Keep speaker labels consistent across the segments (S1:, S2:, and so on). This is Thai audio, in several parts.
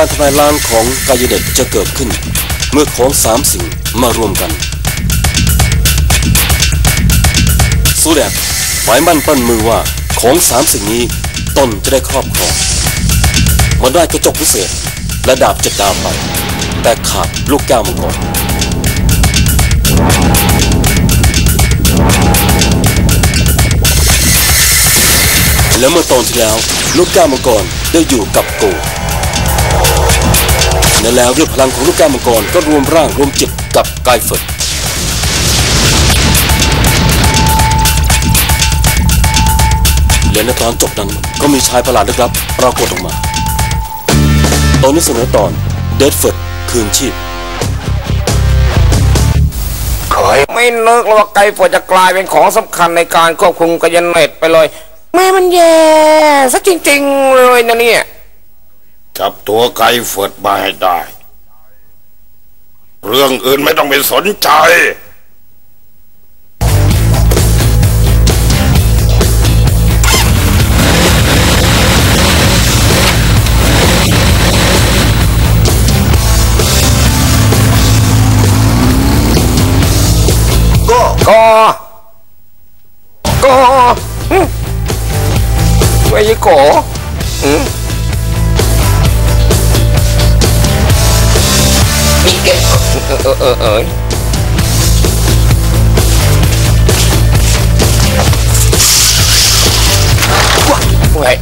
S1: การทำลายล้างของกายเด็ดจะเกิดขึ้น เมื่อของสามสิ่งมารวมกันซูแดกหมายมั่นปั้นมือว่าของสามสิ่งนี้ตนจะได้ครอบครอง มันได้กระจกพิเศษและดาบจ็ดดาวไป แต่ขาดลูกแก้วมังกรและเมื่อตอนที่แล้ว ลูกแก้วมังกรได้อยู่กับโก และแล้วด้วยพลังของลูกแก้วมังกรก็รวมร่างรวมจิตกับกายเฟิร์ดและในตอนจบนั้นก็มีชายประหลาดลึกลับปรากฏออกมา ตอนนี้เสนอตอนเดดเฟิร์ดคืนชีพ
S2: ไม่นึกเลยว่าไก่ฝนจะกลายเป็นของสำคัญในการควบคุมกัญเนตไปเลย แม่มันแย่สักจริง ๆ เลยนะเนี่ย
S3: จับตัวไก่เฟิดมาให้ได้ เรื่องอื่นไม่ต้องไปสนใจ
S2: ก็ก็หึไม่ใช่โกหึมี เกเออเออเออเออว้ย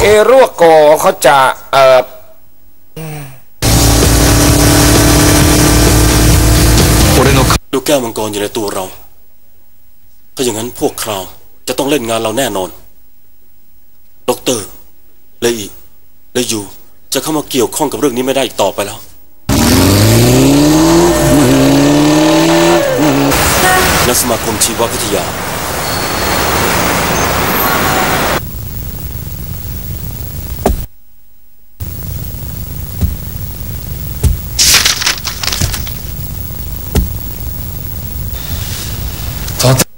S2: เอรวกโกเขาจะเอ่อ
S1: ลูกแก้วมังกรอยู่ในตัวเรา ถ้าอย่างนั้นพวกคราวจะต้องเล่นงานเราแน่นอน ด็อกเตอร์ เลอี และยูจะเข้ามาเกี่ยวข้องกับเรื่องนี้ไม่ได้อีกต่อไปแล้ว นักสมาคมชีววิทยา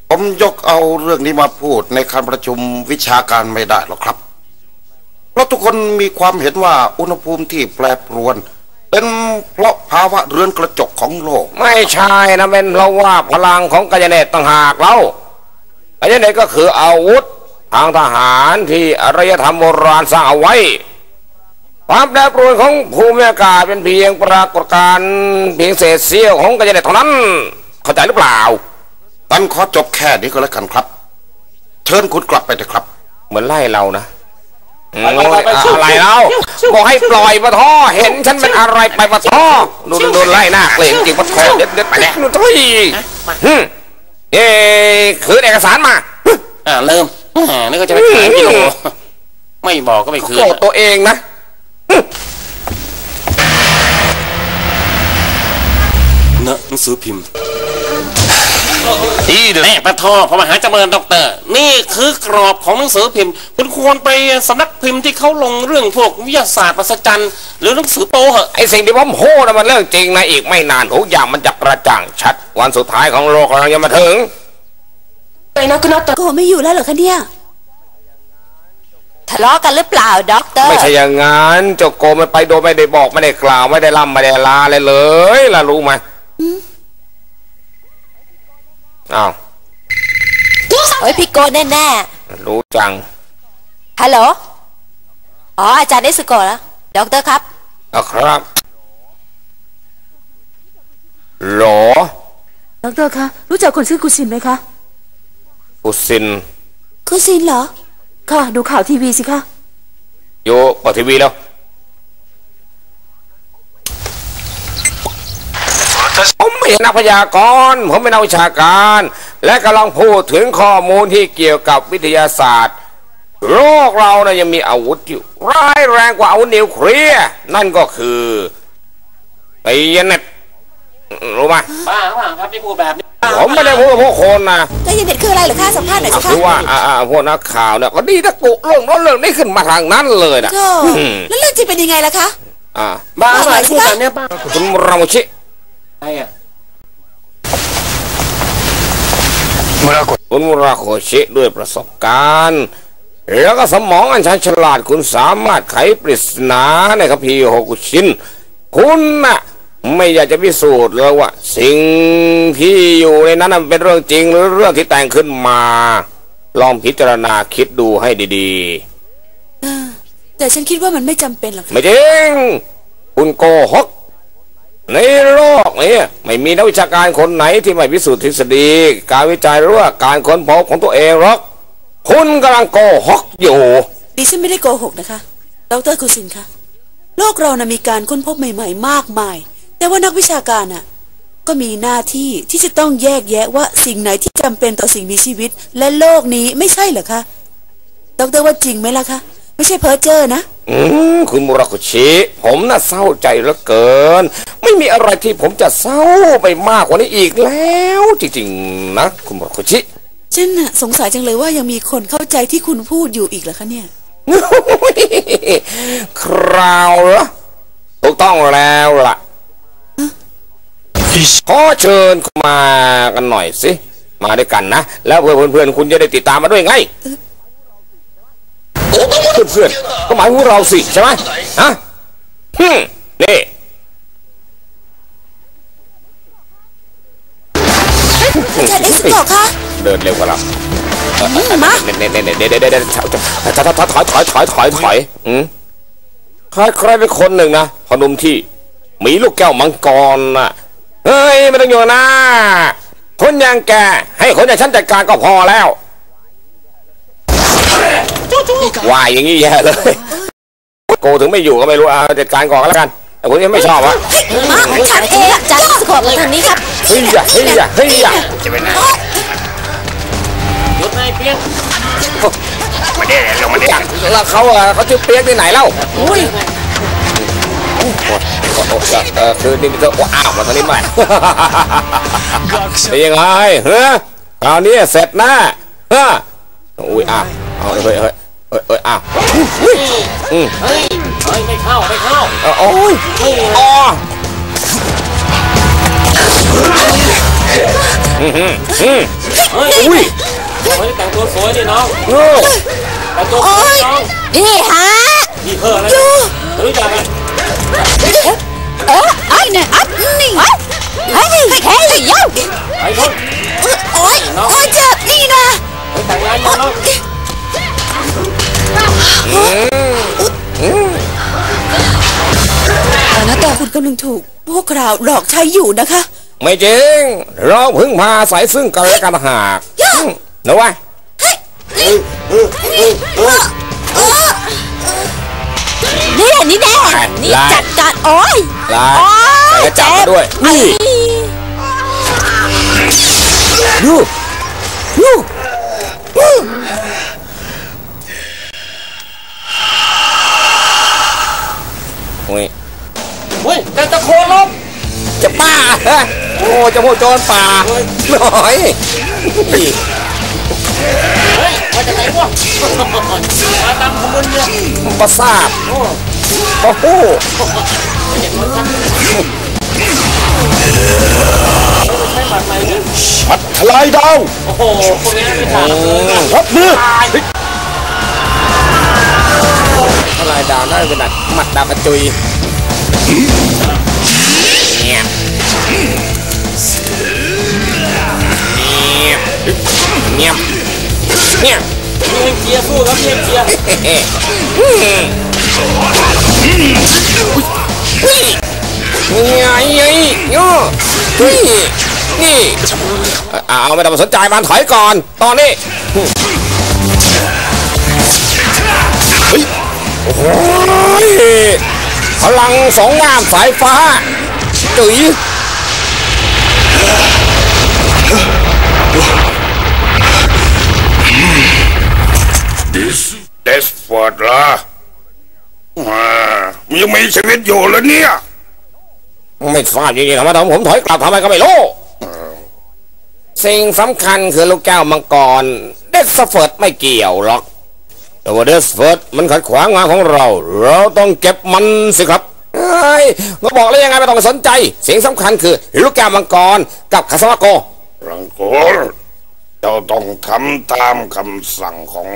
S3: ผมยกเอาเรื่องนี้มาพูดในการประชุมวิชาการไม่ได้หรอกครับ เพราะทุกคนมีความเห็นว่าอุณหภูมิที่แปรปรวน เป็นเพราะภาวะเรือนกระจกของโลก
S2: ไม่ใช่นะเป็นเพราะว่าพลังของกัญญเนตต่างหากแล้วกัญญเนตก็คืออาวุธทางทหารที่อารยธรรมโบราณสร้างเอาไว้ความแปรปรวนของภูมิอากาศเป็นเพียงปรากฏการณ์เพียงเศษเสี้ยวของกัญญเนตเท่านั้น เข้าใจหรือเปล่า
S3: ตันขอจบแค่นี้ก็แล้วกันครับ เชิญคุณกลับไปเถอะครับ
S2: เหมือนไล่เรานะ อะไรเราบอกให้ปล่อยปะท่อเห็นฉันเป็นอะไรไปปะท่อดูดูไล่หน้าเกรงจริงปะท่อเด็ดเด็ดไปแล้วนู่นทุยฮึเอ้คือเอกสารมา
S4: อ่าเริ่มอ่านี่ก็จะไปขายกิโลไม่บอกก็ไม่คืน
S2: โกรธตัวเองนะ
S1: ณหนังสือพิมพ์
S4: ที่เด็แม่ปะทอพอมาหาเจริญด็อกเตอร์นี่คือกรอบของหนังสือพิมพ์ คุณควรไปสำนักพิมพ์ที่เขาลงเรื่องพวกวิทยาศาสตร์ประจันหรือหนังสือโตเหอะ
S2: ไอสิ่งที่ผมพูดน่ะมันเรื่องจริงนะอีกไม่นานทุกอย่างมันจะกระจ่างชัด วันสุดท้ายของโลกกำลังจะมาถึง
S5: โกไม่อยู่แล้วเหรอคะเนี่ยทะเลาะกันหรือเปล่าด็อกเตอร์
S2: ไม่ใช่อย่างงั้นเจ้าโกมันไปโดยไม่ได้บอกไม่ได้กล่าวไม่ได้ล่ำไม่ได้ลาเลยเลยล่ะรู้ไหม อ้าว
S5: โอ้ยพี่โกแน่
S2: รู้จัง
S5: ๆฮัลโหล อ๋อ อาจารย์เอสโกะแล้วด็อกเตอร์ครับ
S2: อะครับโหล
S6: ดอกเตอรคะ รู้จักคนชื่อกุสินไหมคะ
S2: อุสิน
S5: คุณซินเหรอ
S6: ค่ะ ดูข่าวทีวีสิคะ
S2: อยู่เปิดทีวีแล้ว ผมไม่ใช่นักพยากรณ์ผมเป็นนักวิชาการ และกำลังพูดถึงข้อมูลที่เกี่ยวกับวิทยาศาสตร์ โลกเรานะยังมีอาวุธอยู่ร้ายแรงกว่าอาวุธนิวเคลียร์นั่นก็คือไอ้ยันเน็ตรู้ไหม
S4: บ้าหรือเปล่าครับที่พูดแบบนี้
S2: ผมไม่ได้พูดกับพวกคนนะ
S5: ก็ยันเด็ดคืออะไรเหรอคะสัมภาษณ์หน่อยสิคะ
S2: คือว่าอ่าอ่าพวกนักข่าวเนี่ยก็ดีตะกุเรื่องนั้นเรื่องนี้ขึ้นมาทางนั้นเลยนะ
S5: โธ่แล้วเรื่องจริงเป็นยังไงล่ะคะ
S2: อ่า
S4: บ้า
S5: บ้า
S4: อะไร
S5: สิ
S4: พูด
S5: คะ
S4: แบบเนี้ยบ้า
S2: คุณรามุชิ
S4: อะไรอะ
S2: คุณมุราโคชิด้วยประสบการณ์ แล้วก็สมองอันชันฉลาดคุณสามารถไขปริศนาในคัมภีร์โฮกุชิน คุณน่ะไม่อยากจะพิสูจน์เลยว่า สิ่งที่อยู่ในนั้นนะเป็นเรื่องจริงหรือเรื่องที่แต่งขึ้นมา ลองพิจารณาคิดดูให้ดี
S6: แต่ฉันคิดว่ามันไม่จำเป็นหรอก
S2: ๆ
S6: ค่ะ
S2: ไม่จริง คุณโกหก ในโลกนี้ไม่มีนักวิชาการคนไหนที่ไม่พิสูจน์ทฤษฎี การวิจัยหรือว่าการค้นพบของตัวเองหรอกคุณกำลังโกหกอยู่
S6: ดิฉันไม่ได้โกหกนะคะ ดรคุซินคะโลกเรานะมีการค้นพบใหม่ ๆ มากมาย แต่ว่านักวิชาการน่ะ ก็มีหน้าที่ที่จะต้องแยกแยะว่าสิ่งไหนที่จำเป็นต่อสิ่งมีชีวิต และโลกนี้ไม่ใช่เหรอคะ ดรว่าจริงไหมล่ะคะ ไม่ใช่เพ้อเจ้อนะ
S2: อืมคุณมุราคุชิ ผมน่ะเศร้าใจเหลือเกิน ไม่มีอะไรที่ผมจะเศร้าไปมากกว่านี้อีกแล้ว จริงๆนะคุณมุราคุชิ
S6: ฉันน่ะสงสัยจังเลยว่ายังมีคนเข้าใจที่คุณพูดอยู่อีกเหรอคะเนี่ย
S2: คราวละถูกต้องแล้วล่ะขอเชิญคุณมากันหน่อยสิ มาด้วยกันนะ แล้วเพื่อนเพื่อนๆคุณจะได้ติดตามมาด้วยไง เพื่อนๆก็หมายถึงเราสิใช่ไหมฮะฮึมนี่
S6: อาจารย์เอ็กซ์บอกคะ
S2: เดินเร็วกว่าเรา
S6: มา
S2: เด็ดเด็ดเด็ดเด็ดเด็ดเด็ดเด็ดถอยถอยถอยถอยถอยถอยอืมใครใครเป็นคนหนึ่งนะพอหนุ่มที่ มีลูกแก้วมังกรน่ะเฮ้ยไม่ต้องอยู่นะคนอย่างแกให้คนอย่างฉันจัดการก็พอแล้ว วายอย่างนี้แย่เลยโกถึงไม่อยู่ก็ไม่รู้อะจัดการก่อนก็แล้วกัน แต่ผมยังไม่ชอบวะ
S5: มาฉันเองอาจารย์สกอร์มาทางนี้ครับ
S2: เฮ้ยอย่าเฮ้ยอย่าเฮ้ยอย่า
S4: หยุดนายเปียก
S2: จักแล้วเขาอะเขาชื่อเปียกที่ไหนเล่า
S6: อุ้ย
S2: โอ้โหเออคือนี่มันจะอ้าวมาทางนี้ใหม่เป็นยังไงเฮ้ยคราวนี้เสร็จแนะเฮ้ยอุ้ยอ้าวเอาเฮ้ยเฮ้ย เฮ้ยเฮ้ยอ้าวอุ้ยอืม
S4: เฮ้ยเฮ้ยไม่เข้าไม่เข้า
S2: เอาโอ้ยอ๋ออืมอืมอืม
S4: เฮ้ย
S2: อุ้ย
S4: เราไม่ได้แต่งตัวสวยนี่น้อง
S2: โอ้
S4: แต่งตัวสวยน้อง
S5: พี่ฮะ
S4: นี่เพิ่มอะไรรู้จักไหม
S5: เออไอ้เนี่ยอัพนี่เฮ้ยเฮ้ยเย้า
S4: ไอ้คน
S5: โอ้ยโอ้ยเจ็บนี่นะ
S4: ไปแต่งงานกันน้อง
S6: นะแต่คุณกำลังถูก พวกเราหลอกใช้อยู่นะคะ
S2: ไม่จริง เราเพึ่งพาอาศัยซึ่งกันและกันหากนะวะ
S5: นี่นี่แน่นี่จัดการโอ้ย
S2: ลายใส่กระจับมาด้วยนี่ยูยู ยูโอ้ย
S4: เฮ้ยแต่ตะโคนลบ
S2: จะป้าฮะโอ้เจะพวกโจรป่าหน่อย
S4: เฮ้ยมาจากไหนวะมาตามขบวนเนี่ย
S2: ประสาทโอ้โห
S4: ใช้บัตรใหม่เนี่ย
S3: พัดทลายดาว
S4: โอ้โหพวกนี้ไม่ถามเลย
S3: รับมือ
S2: ดาวน่าจะเป็นหนักหมัดดาวกระจุยเนี่ยเนี่ยเนี่ย
S4: พี่เอ็งเจียร์สู้ครับพี่เอ็งเจียร์
S2: เฮ้นี่ไงไงโย่นี่นี่เอาไม่ต้องมาสนใจมันถอยก่อน ตอนนี้ โอ้โหพลังสองงามสายฟ้าจุ๋ย
S3: เดสฟอร์ดล่ะอ่ามันยังมีชีวิตอยู่แล้วเนี่ย
S2: ไม่ทราบจริงๆทำไมทำผมถอยกลับทำไมก็ไม่รู้สิ่งสำคัญคือลูกแก้วมังกร เดสเฟิร์ดไม่เกี่ยวหรอก แต่ว่าเดสเฟิร์ดมันขัดขวางงานของเรา เราต้องเก็บมันสิครับเฮ้ยก็บอกแล้วยังไงไม่ต้องไปสนใจสิ่งสำคัญคือลูกแก้วมังกรกับคาสมาโก
S3: รังโกรเจ้าต้องทำตามคำสั่งของ